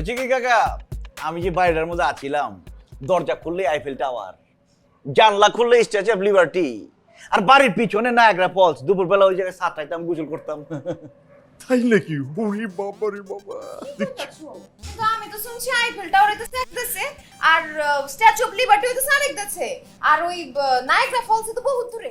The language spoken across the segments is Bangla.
হয়েছে কি কাকা আমি যে বাইরের মধ্যে আছিলাম দরজা খুললে আইফেল টাওয়ার জানলা খুললে স্ট্যাচু অফ লিবার্টি আর বাড়ির পিছনে নায়াগ্রা ফলস দুপুরবেলা ওই জায়গায় সাতটায় আমি গোসল করতাম। তাই নাকি? ওরে বাবা রে বাবা। তো আমি তো শুনছি আইফেল টাওয়ার তো দেখতেছে আর স্ট্যাচু অফ লিবার্টি তো সারেক দেখতেছে আর ওই নায়গ্রা ফলস তো বহুত দূরে।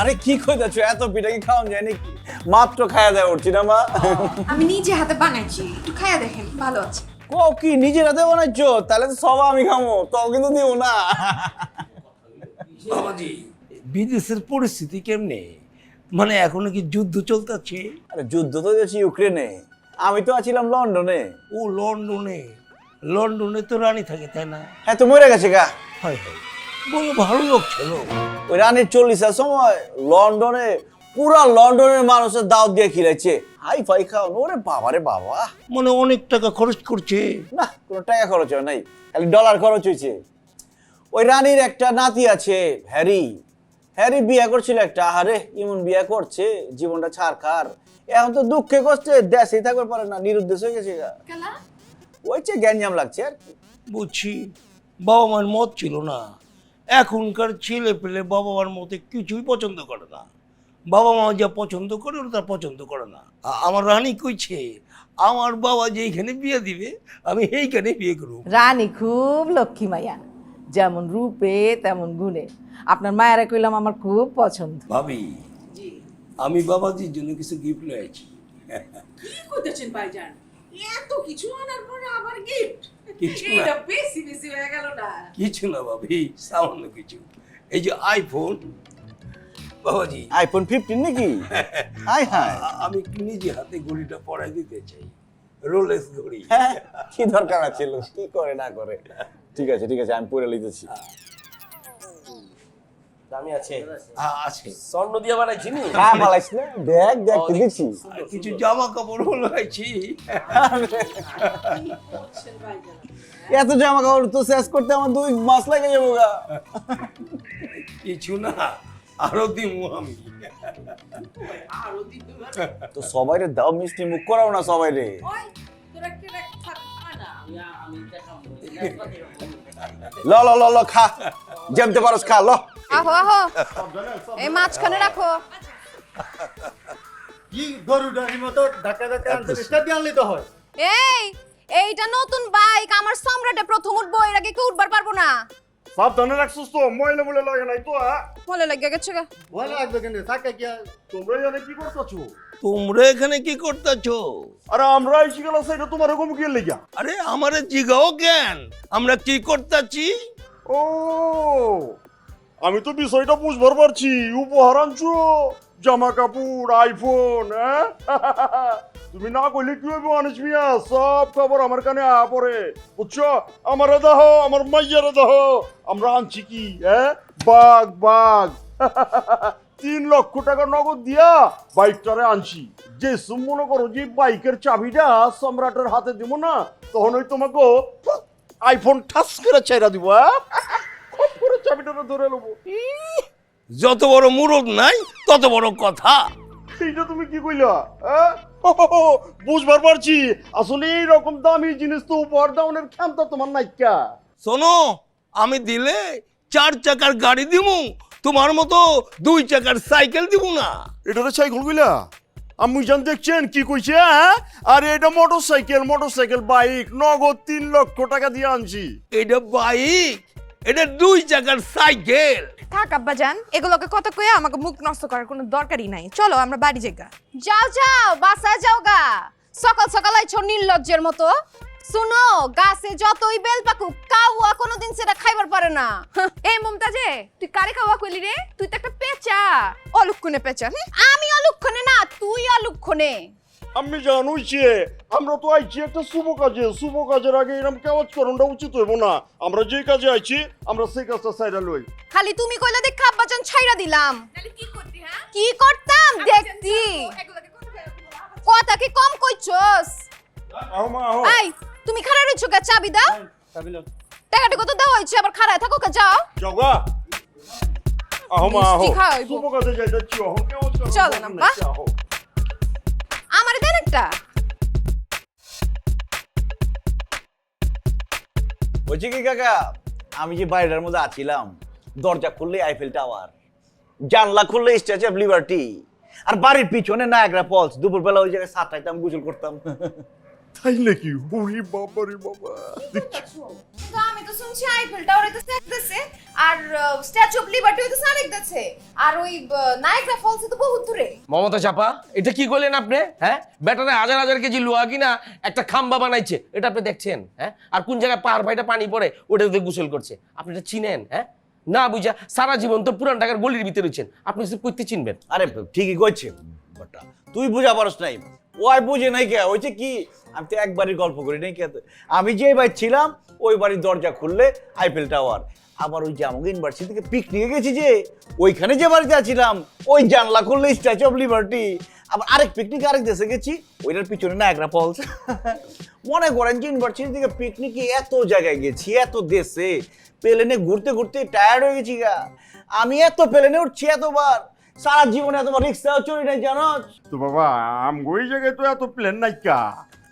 আরে কি কইতাছ? এত পিঠা কি খাওয়া যায় নাকি? মাত্র খায়া দেয় উঠছি না মা। আমি নিজে হাতে বানাইছি। একটু খাইয়া দেখেন ভালো আছে। কো কি নিজের হাতে বানাইছো? তাহলে তো সব আমি খামো তাও কিন্তু দিও না। বাবাজি বিদেশের পরিস্থিতি কেমনে? মানে এখনও কি যুদ্ধ চলতেছে? আরে যুদ্ধ তো যাচ্ছি ইউক্রেনে। আমি তো আছিলাম লন্ডনে। ও লন্ডনে? লন্ডনে তো রানী থাকে তাই না? হ্যাঁ তো মরে গেছে গা। হয় হয়। বলো ভালো লোক ছিল। ওই রানীর চল্লিশের সময় লন্ডনে পুরা লন্ডনের মানুষের দাওয়াত দিয়ে খিলাইছে। হাই ফাই খাও ওরে বাবা রে বাবা। মানে অনেক টাকা খরচ করছে? না কোনো টাকা খরচ হয় নাই খালি ডলার খরচ হয়েছে ওই রানীর একটা নাতি আছে হ্যারি। হ্যারি বিয়ে করছিল একটা আহারে ইমন বিয়ে করছে জীবনটা ছাড় খার। এখন তো দুঃখে কষ্টে দেশেই থাকতে পারে না নিরুদ্দেশ হয়ে গেছে গা। কেলা? ওই যে গ্যাঞ্জাম লাগছে আর কি। বুঝছি বাবা মার মত ছিল না। এখনকার ছেলে পেলে বাবা মার মতে কিছুই পছন্দ করে না। বাবা মা যা পছন্দ করে ওরা তার পছন্দ করে না। আমার রানী কইছে আমার বাবা যেইখানে বিয়ে দিবে আমি এইখানে বিয়ে করব। রানী খুব লক্ষ্মী মাইয়া। যেমন রূপে তেমন গুণে। আপনার মায়েরা কইলাম আমার খুব পছন্দ। ভাবি আমি বাবাজির জন্য কিছু গিফট লয়েছি কি করতেছেন ভাইজান? এত কিছু আনার পরে আবার গিফট কিছু না। বেশি বেশি হয়ে গেল না। কিছু না ভাবি সামান্য কিছু। এই যে আইফোন বাবাজি। আইফোন ফিফটিন নাকি? হাই হাই আমি নিজে হাতে ঘড়িটা পরাই দিতে চাই? রোলেক্স ঘড়ি। হ্যাঁ, কি দরকার ছিল কি করে না করে? ঠিক আছে ঠিক আছে আমি পরে লিখেছি আমি আছে। আছে। স্বর্ণ দিয়ে বানাইছি নি? হ্যাঁ না। দেখ কিছু জামা কাপড় এত জামা কাপড় তো শেষ করতে আমার দুই মাস লাগে যাব গা। কিছু না আরও দিমু আমি। তো সবাই রে দাও মিষ্টি মুখ করাও না সবাই রে ল ল ল ল খা। জমতে পারস খা ল। আহো আহো। এই মাঝখানে রাখো। কি গরুটার মতো ধাক্কা ধাক্কা আনতে দিয়ে আনলে তো হয়। এই এইটা নতুন বাইক আমার সম্রাটে প্রথম উঠবো এর আগে কেউ উঠবার পারব না। সাবধানে রাখছিস তো ময়লা ময়লা লাগে নাই তো হ্যাঁ? মনে লাগে গেছে গা। ভালো লাগবে কেন? থাকে কি তোমরা জানে কি করতেছো? তোমরা এখানে কি করতেছো? আরে আমরা এসে গেলাম সেটা তোমার এরকম কি লেগা? আরে আমারে জিগাও কেন? আমরা কি করতেছি? ও আমি তো বিষয়টা বুঝবার পারছি। উপহার আনছো? জামা কাপড় আইফোন তুমি না কইলে কি হইব আনিস মিয়া? সব খবর আমার কানে আ পড়ে। বুঝছ? আমারে দাও আমার মাইয়ারে দাও আমরা আনছি কি হ্যাঁ? বাঘ বাঘ। তিন লক্ষ টাকা নগদ দিয়া বাইকটারে আনছি। যে মনে করো যে বাইকের চাবিটা সম্রাটের হাতে দিব না, তখন ওই তোমাকে আইফোন ঠাস করে ছেড়া দিব হ্যাঁ? করে চাবিটা ধরে নেব। যত বড় মুরদ নাই তত বড় কথা। এইটা তুমি কি কইলা হ্যাঁ? বুঝবার পারছি। আসলে এই রকম দামি জিনিস তো উপহার দাউনের ক্ষমতা তোমার নাইকা শোনো আমি দিলে চার চাকার গাড়ি দিমু তোমার মতো দুই চাকার সাইকেল দিব না। এটা তো সাইকেল কইলা। আমি জান দেখছেন কি কইছে হ্যাঁ? আরে এটা motorcycle motorcycle bike নগদ তিন লক্ষ টাকা দিয়ে আনছি। এটা বাইক? এটা দুই চাকার সাইকেল। থাক আব্বাজান এগুলোকে কত কয়ে আমাকে মুখ নষ্ট করার কোনো দরকারই নাই। চলো আমরা বাড়ি যাই গা। যাও যাও বাসায় যাও গা। সকাল সকাল আইছো নির্লজ্জের মতো। শুনো গাছে যতই বেল পাকুক কাউয়া কোনোদিন সেটা খাইবার পারে না। এই মমতাজে তুই কারে খাওয়া কইলি রে? তুই তো একটা পেঁচা। অলক্ষণে পেঁচা? আমি অলুক্ষণে না তুই অলুক্ষণে। আমি জানুইছে আমরা তো আইছি একটা শুভ কাজে। শুভ কাজের আগে এরকম কাজ করাটা উচিত হইব না। আমরা যে কাজে আইছি আমরা সেই কাজটা সাইডা লই। খালি তুমি কইলে দেখ আব্বাজান ছাইরা দিলাম। তাহলে কি করতি হ্যাঁ? কি করতাম? দেখতি। কথা কি কম কইছস? আহো মা আহো। আই তুমি খারাপ রইছো কে? চাবি দাও। টাকাটা কত দেওয়া হয়েছে? আবার খারায় থাকো কে? যাও। জগা। আহো মা আহো। শুভ কাজে যাইতেছি আহো। কেমন চলো চলো না, বা। দেন একটা বলছি কি কাকা আমি যে বাইরের মধ্যে আছিলাম দরজা খুললে আইফেল টাওয়ার জানলা খুললে স্ট্যাচু অফ লিবার্টি আর বাড়ির পিছনে নায়াগ্রা ফলস দুপুরবেলা ওই জায়গায় সাতটাইতে আমি গোসল করতাম। তাই নাকি ওরে বাবা রে বাবা। তো আমি তো শুনছি আইফেল টাওয়ার এটা দেখতেছে আর স্ট্যাচু অফ লিবার্টি হইতেছে আর ওই নায়াগ্রা ফলস তো বহুত দূরে। মমতা চাপা এটা কি করলেন আপনি হ্যাঁ? ব্যাটারে হাজার হাজার কেজি লোহা কিনা একটা খাম্বা বানাইছে এটা আপনি দেখছেন হ্যাঁ? আর কোন জায়গায় পাহাড় ভাইটা পানি পড়ে ওটাতে গোসল করছে আপনি এটা চিনেন হ্যাঁ? না বুঝা সারা জীবন তো পুরান ঢাকার গলির ভিতরে রয়েছেন আপনি সব করতে চিনবেন। আরে ঠিকই কইছে বাটা তুই বুঝা পারস নাই ও আর বুঝে নাই কে হয়েছে কি আমি তো একবারই গল্প করি নাই কে আমি যে বাড়ি ছিলাম ওই বাড়ির দরজা খুললে আইফেল টাওয়ার আবার ওই আমাকে ইউনিভার্সিটি থেকে পিকনিকে গেছি যে, ওইখানে যে বাড়িতে আছিলাম, ওই জানলা খুললে স্ট্যাচু অফ লিবার্টি আবার আরেক পিকনিক আরেক দেশে গেছি, ওইটার পিছনে না নায়করা ফলস মনে করেন যে ইউনিভার্সিটি থেকে পিকনিকে এত জায়গায় গেছি, এত দেশে প্লেনে ঘুরতে ঘুরতে টায়ার্ড হয়ে গেছি গা। আমি এত প্লেনে উঠছি এতবার, সারা জীবনে এতবার রিক্সাও চড়ি নাই জানো তো বাবা, আমগো এই জায়গায় তো এত প্লেন নাই কা।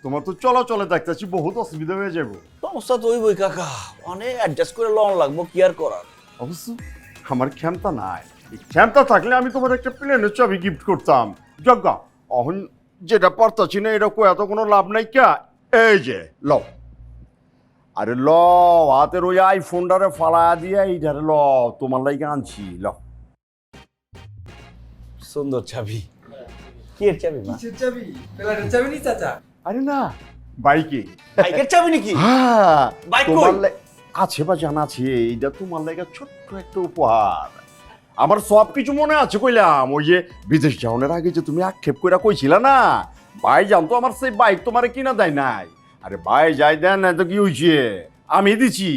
তোমার তো চলো চলাচলে দেখতেছি বহুত অসুবিধা হয়ে যাব সমস্যা তো ওই বই কাকা। অনেক অ্যাডজাস্ট করে লন লাগবো কি আর করার? অবশ্য আমার ক্ষমতা নাই। এই ক্ষমতা থাকলে আমি তোমার একটা প্লেনের চাবি গিফট করতাম। যজ্ঞা অহন যেটা পারতাছি না এটা কো এত কোনো লাভ নাই কা? এই যে ল আরে ল হাতের ওই আইফোনটারে ফালা দিয়ে এইটারে ল তোমার লাগে আনছি ল সুন্দর চাবি। কি এর চাবি মা? চাবি? চাবি নি চাচা? আরে না বাইকে। বাইকের চাবি নাকি? হ্যাঁ বাইক তোমার? লাই- আছে বা জানা আছে এইটা তোমার লাগে ছোট্ট একটা উপহার। আমার সব কিছু মনে আছে কইলাম ওই যে বিদেশ যাওয়ার আগে যে তুমি আক্ষেপ কইরা কইছিলা না ভাই জান তো আমার সেই বাইক তোমারে কিনা দেয় নাই। আরে ভাই যাই দেন না তো কি হয়েছে আমি দিছি।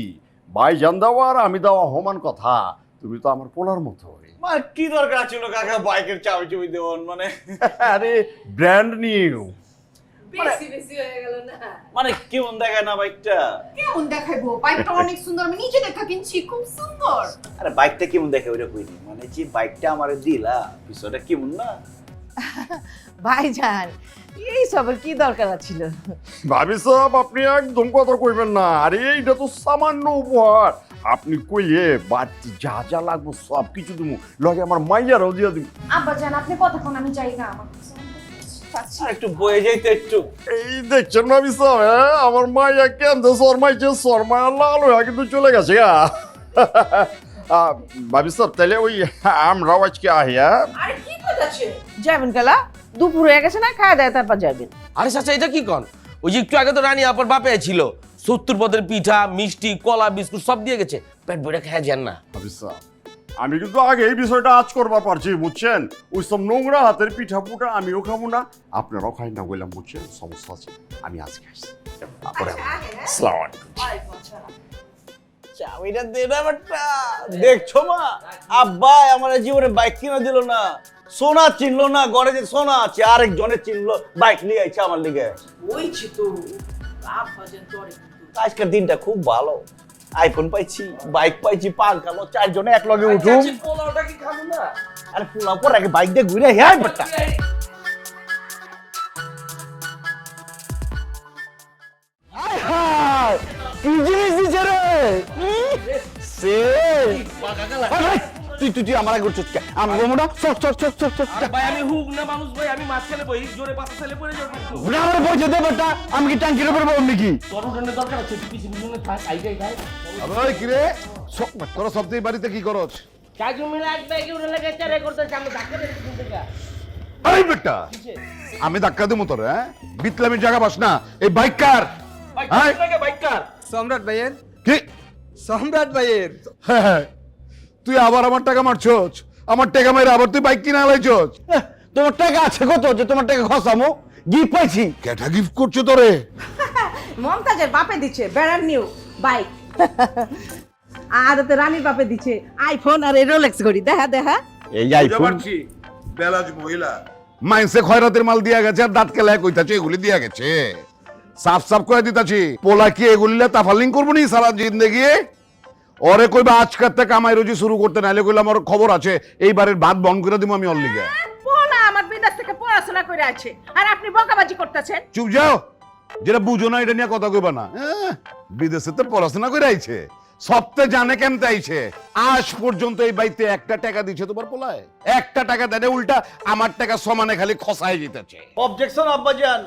ভাই জান দেওয়া আর আমি দেওয়া সমান কথা। তুমি তো আমার পোলার মতো মা কি দরকার ছিল কাকা বাইকের চাবি চাবি দেওয়ান মানে? আরে ব্র্যান্ড নিউ বেশি বেশি হয়ে গেল না। মানে কেমন দেখায় না বাইকটা? কেমন দেখাইবো? বাইকটা অনেক সুন্দর আমি নিজে দেখা কিনছি খুব সুন্দর। আরে বাইকটা কেমন দেখে ওইটা কইনি মানে যে বাইকটা আমারে দিলা বিষয়টা কেমন না? ভাইজান এই সবের কি দরকার ছিল ভাবি সাহেব আপনি একদম কথা কইবেন না। আরে এইটা তো সামান্য উপহার। আপনি কইলে বাড়তি যা যা লাগবো সব কিছু লগে আমার মাইয়ারও দিয়ে দিব আব্বা জান আপনি কতক্ষণ আমি যাই না আমার। পাচ্ছি। একটু বয়ে যাইতে একটু। এই দেখছেন হ্যাঁ? আমার মাইয়া কেন্দ্রে শর্মাইছে শর্মায় লাল হয়ে কিন্তু চলে গেছে গা। ভাবি তাহলে ওই আমরাও আজকে আহি হ্যাঁ? আরে কি করতেছে? যাবেন কালা দুপুর হয়ে গেছে না খাওয়া দাওয়া তারপর যাবেন। আরে চাচা এটা কি কন? ওই যে একটু আগে তো রানী আপার বাপে ছিল সত্তর পদের পিঠা মিষ্টি কলা বিস্কুট সব দিয়ে গেছে। পেট ভরে খেয়ে যান না। ভাবি আমি কিন্তু আগে এই বিষয়টা আজ করবার পারছি বুঝছেন? ওই সব নোংরা হাতের পিঠা পুটা আমিও খাব না। আপনারাও খাই না বললাম বুঝছেন? সমস্যা আছে আমি আজকে আসছি। তারপরে আসসালামু চাবিটা দে না বাট্টা দেখছ মা? আব্বা আমার জীবনে বাইক কিনে দিল না। সোনা চিনলো না ঘরে যে সোনা আছে আরেকজনের চিনলো বাইক নিয়ে আইছে আমার লিগে। তো আজকের দিনটা খুব ভালো। আইফোন পাইছি বাইক পাইছি পাল লো চারজনে এক লগে উঠুম। পোলাওটা কি খাব না? আরে পোলাও পর আগে বাইক দিয়ে ঘুরে হ্যাঁ বাট্টা কি জিনিস দিছে রে? সে তুই তুই তুই আমার আগে উঠছিস কে? আমি বলব না চল চল চল চল চল ভাই আমি হুক না মানুষ ভাই আমি মাঝখানে বই জোরে পাতা ছেলে পড়ে যাব আমার পয়সা দে বেটা আমি কি ট্যাঙ্কির উপর বলব নাকি? তোর উঠানের দরকার আছে তুই পিছনে পিছনে থাক ওই কিরে সব- তোরা বাড়িতে কি করছ কাজু মিলে এক ব্যাগে উড়ে লেগে চারে করতেছে আমি ধাক্কা দিচ্ছি থেকে। এই বেটা আমি ধাক্কা দেবো তোর হ্যাঁ? বিতলামির জায়গা বাস না এই বাইক কার বাইক কার সম্রাট ভাইয়ের। কি? সম্রাট ভাইয়ের। হ্যাঁ, হ্যাঁ। তুই আবার আমার টাকা মারছস? আমার টাকা মেরে আবার তুই বাইক কিনে আলাইছস? তোমার টাকা আছে কত? যে তোমার টাকা খসামো গিফট পাইছি। ক্যাটা গিফট করছ তোরে? মমতাজের বাপে দিচ্ছে বেড়ার নিউ বাইক আর তো রানীর বাপে দিচ্ছে আইফোন আর রোলেক্স ঘড়ি। দেখা দেখা। এই আইফোন বেলাজ মহিলা। মাইন্সে খয়রাতের মাল দিয়া গেছে আর দাঁত কেলায় কইতাছে এগুলি দিয়া গেছে। সাফ সাফ করে দিতাছি পোলা কি এগুলিলে তাফালিং করব নি সারা জিন্দগি? ওরে কইবা আজকের থেকে কামাই রুজি শুরু করতে নাইলে কইলে আমার খবর আছে এইবারের ভাত বন্ধ করে দিব আমি অল্লিগে পোলা আমার বিদেশ থেকে পড়াশোনা করে আছে। আর আপনি বকাবাজি করতেছেন? চুপ যাও যেটা বুঝো না এটা নিয়ে কথা কইবা না। আহ, বিদেশে তো পড়াশোনা করে আইছে সপ্তাহে জানে কেমতে আইছে। আজ পর্যন্ত এই বাড়িতে একটা টাকা দিছে তোমার পোলায়। একটা টাকা দেয় উল্টা আমার টাকা সমানে খালি খসায় যেতেছে। অবজেকশন আব্বাজান।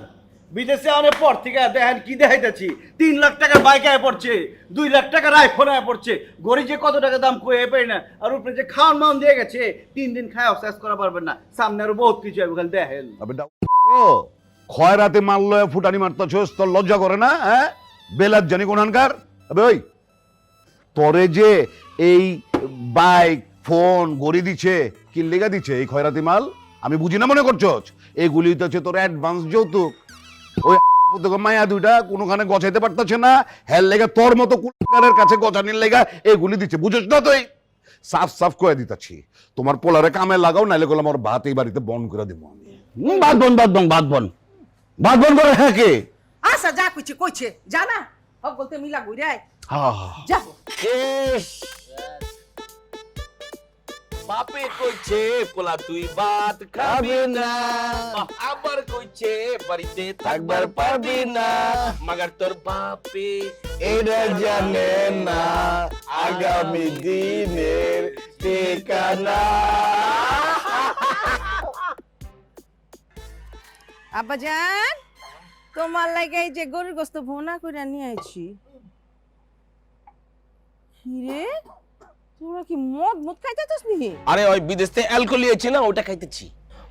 বিদেশে অনেক পর থেকে দেখেন কি দেখাইতেছি? তিন লাখ টাকার বাইক আয় পড়ছে, দুই লাখ টাকার আইফোন আয় পড়ছে। গড়ি যে কত টাকা দাম কয়ে পাই না। আর উপরে যে খাওয়ান মাউন দিয়ে গেছে, তিন দিন খায় অবসেস করা পারবেন না। সামনে আরও বহুত কিছু হবে খালি দেখেন। খয়রাতে মারলো ফুটানি মারতাছস, তোর লজ্জা করে না হ্যাঁ? বেলাত জানি কোনখানকার আবে ওই, তোরে যে এই বাইক, ফোন, গড়ি দিছে কি লেগা দিছে এই খয়রাতি মাল? আমি বুঝি না মনে করছস? এগুলি তো হচ্ছে তোর অ্যাডভান্স যৌতুক। ওই মায়া দুইটা কোনোখানে গছাইতে পারতাছে না। হ্যার লেগে তোর মতো কুলাঙ্গারের কাছে গছানির লেগা এগুলি দিচ্ছে বুঝছ না তুই? সাফ সাফ করে দিতাছি। তোমার পোলারে কামে লাগাও নাইলে গেলে আমার ভাত এই বাড়িতে বন্ধ করে দিব আমি। বাদ বন বাদ বন বাদ বন। বাদ বন করে হ্যাঁ কে? আচ্ছা যা কইছে কইছে। জানা হক বলতে মিলা ঘুরাই যাব বাপে কইছে পোলা তুই ভাত খাবি না। আবার কইছে বাড়িতে থাকবার পারবি না। মাগার তোর বাপে এটা জানে না। আগামী দিনের ঠিকানা। আব্বাজান তোমার লাগে এই যে গরুর গোস্ত ভোনা করে নিয়ে আইছি। কিরে তোরা কি মদ মদ খাইতেছিস নি? আরে ওই বিদেশ থেকে অ্যালকোহল লিয়েছি না ওটা খাইতেছি।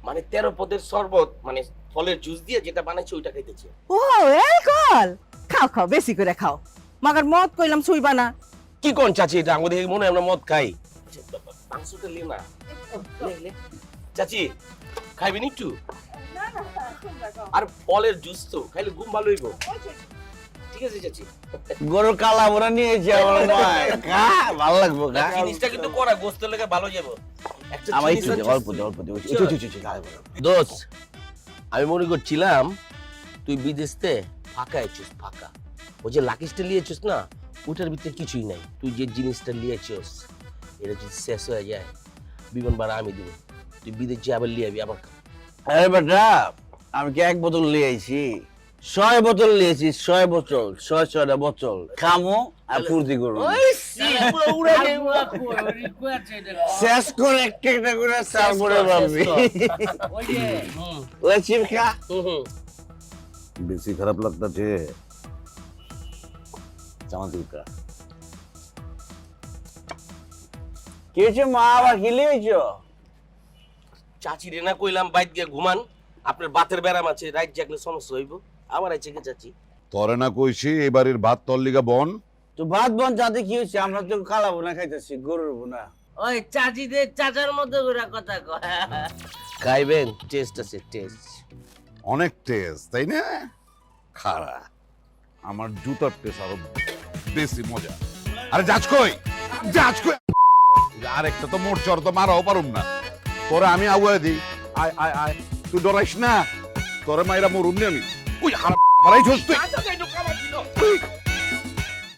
মানে তেরো পদের শরবত মানে ফলের জুস দিয়ে যেটা বানাইছে ওইটা খাইতেছি। ও অ্যালকোহল? খাও খাও বেশি করে খাও। মাগার মদ কইলাম ছুইবা না। কি কোন চাচি এটা? আমাদের মনে হয় আমরা মদ খাই। মাংসটা লে না। চাচি খাইবি নি একটু আর ফলের জুস তো খাইলে ঘুম ভালো হইব। ঠিক আছে চাচি। গরুর কালা বোনা নিয়েছি আমার ভালো লাগবো জিনিসটা কিন্তু করা গোস্ত লেগে ভালো যাব। আমার একটু অল্প অল্প আমি মনে করছিলাম তুই বিদেশতে ফাঁকা আছিস ফাঁকা। ওই যে লাকিসটা নিয়েছিস না ওটার ভিতরে কিছুই নাই। তুই যে জিনিসটা নিয়েছিস এটা যদি শেষ হয়ে যায় বিমান ভাড়া আমি দেবো। তুই বিদেশ যে আবার লিয়ে আবি আবার খা। আরে বেটা আমি কি এক বোতল নিয়ে আইছি? ছয় বোতল নিয়েছি ছয় বোতল ছয় ছয়টা বোতল। খামো আর ফুর্তি করব। শেষ করে একটা একটা করে তারপরে ভাববি লেচিপ খা। হুম, হুম। বেশি খারাপ লাগতেছে। চামাতুকা কি। হয়েছে মা? আবার কি লিয়েছো চাচি রে না কইলাম বাইক গিয়ে ঘুমান। আপনার বাতের ব্যারাম আছে রাইট জাগলে সমস্যা হইব। আমার আছে কে চাচি তরে না কইছি এবারের ভাত তোর লিগা বন। তো ভাত বন যাতে কি হয়েছে আমরা তো খালাবো না খাইতেছি গরুর বোনা ওই চাচিদের চাচার মতো করে কথা কয়। খাইবেন টেস্ট আছে টেস্ট অনেক টেস্ট তাই না? খারা। আমার জুতার টেস্ট আরও বেশি মজা। আরে যাচ কই যাচ কই। আরেকটা তো মোট চর তো মারাও পারুম না। তোরে আমি আগুয়ে দিই। আয় আয় আয়। তুই ডরাইস না। তোরে মাইরা মরুম নি আমি। ওই হারা মারাই তুই? তুই